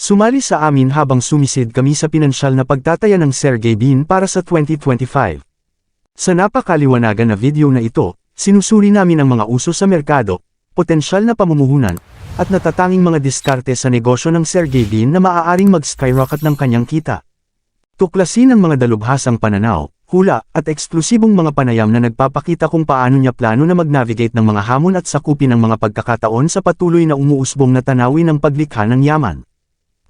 Sumali sa amin habang sumisid kami sa pinansyal na pagtataya ng Sergey Bin para sa 2025. Sa napakaliwanagan na video na ito, sinusuri namin ang mga uso sa merkado, potensyal na pamumuhunan, at natatanging mga diskarte sa negosyo ng Sergey Bin na maaaring mag-skyrocket ng kanyang kita. Tuklasin ang mga dalubhasang pananaw, hula, at eksklusibong mga panayam na nagpapakita kung paano niya plano na mag-navigate ng mga hamon at sakupin ang mga pagkakataon sa patuloy na umuusbong na tanawin ng paglikha ng yaman.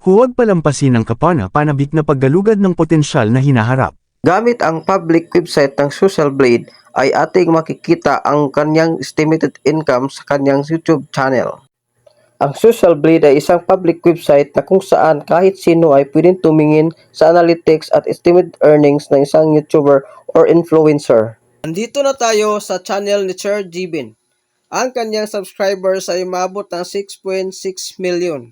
Huwag palampasin ang kapana-panabik na paggalugad ng potensyal na hinaharap. Gamit ang public website ng Social Blade ay ating makikita ang kanyang estimated income sa kanyang YouTube channel. Ang Social Blade ay isang public website na kung saan kahit sino ay pwedeng tumingin sa analytics at estimated earnings ng isang YouTuber or influencer. Nandito na tayo sa channel ni Sir Jibin. Ang kanyang subscribers ay umabot ng 6.6 million.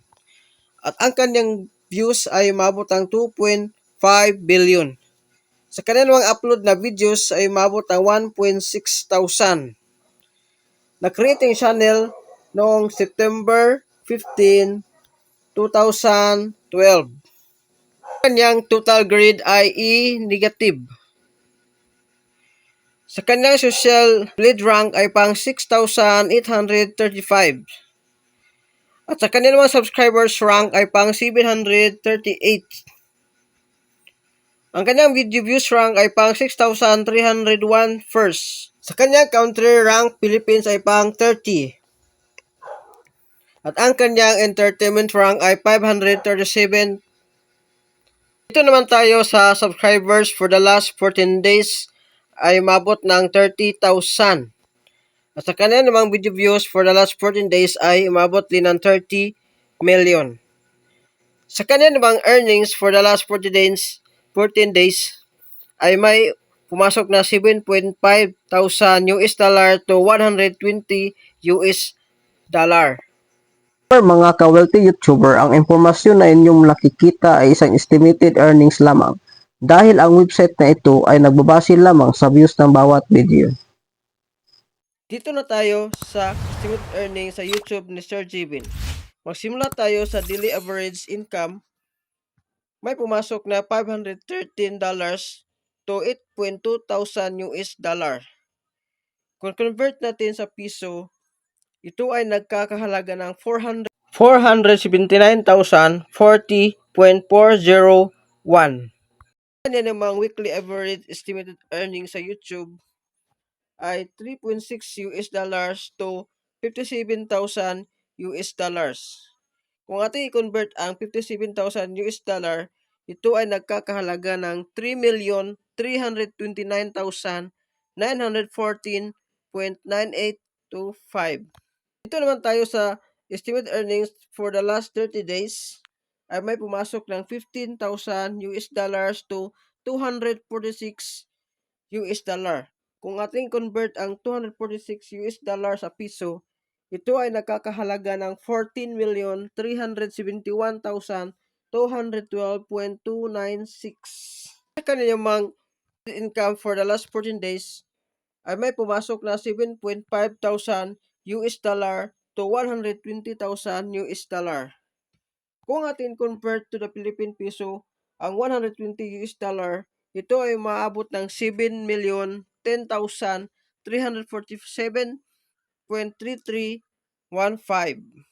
At ang kanyang views ay umabot ng 2.5 billion. Sa kanilang mga upload na videos ay umabot ng 1.6 thousand. Na-create ang channel noong September 15, 2012. Kanyang total grade ay E negative. Sa kanyang social lead rank ay pang 6,835. At sa kanilang mga subscribers rank ay pang 738. Ang kanyang video views rank ay pang 6,301 first. Sa kanyang country rank, Philippines ay pang 30. At ang kanyang entertainment rank ay 537. Dito naman tayo sa subscribers for the last 14 days ay mabot ng 30,000. At sa kanya namang video views for the last 14 days ay umabot din ng 30 million. Sa kanya namang earnings for the last 40 days, 14 days ay may pumasok na 7.5 thousand US dollar to 120 US dollar. For mga ka-wealthy YouTuber, ang impormasyon na inyong nakikita ay isang estimated earnings lamang dahil ang website na ito ay nagbabase lamang sa views ng bawat video. Dito na tayo sa estimated earnings sa YouTube ni Sir Jibin. Magsimula tayo sa daily average income. May pumasok na $513 to 8.2 thousand US dollar. Kung convert natin sa piso, ito ay nagkakahalaga ng 400 479,040.401. Kanya namang weekly average estimated earnings sa YouTube ay 3.6 US dollars to 57,000 US dollars. Kung ating i-convert ang 57,000 US dollar, ito ay nagkakahalaga ng 3,329,914.9825. Dito naman tayo sa estimated earnings for the last 30 days ay may pumasok ng 15,000 US dollars to 246 US dollar. Kung ating convert ang 246 US dollar sa piso, ito ay nakakahalaga ng 14,371,212.296. Ang kanyang mga income for the last 14 days ay may pumasok na 7.5 thousand US dollar to 120,000 US dollar. Kung atin convert to the Philippine peso, ang 120 US dollar, ito ay maabot ng 7 million 10,347.3315.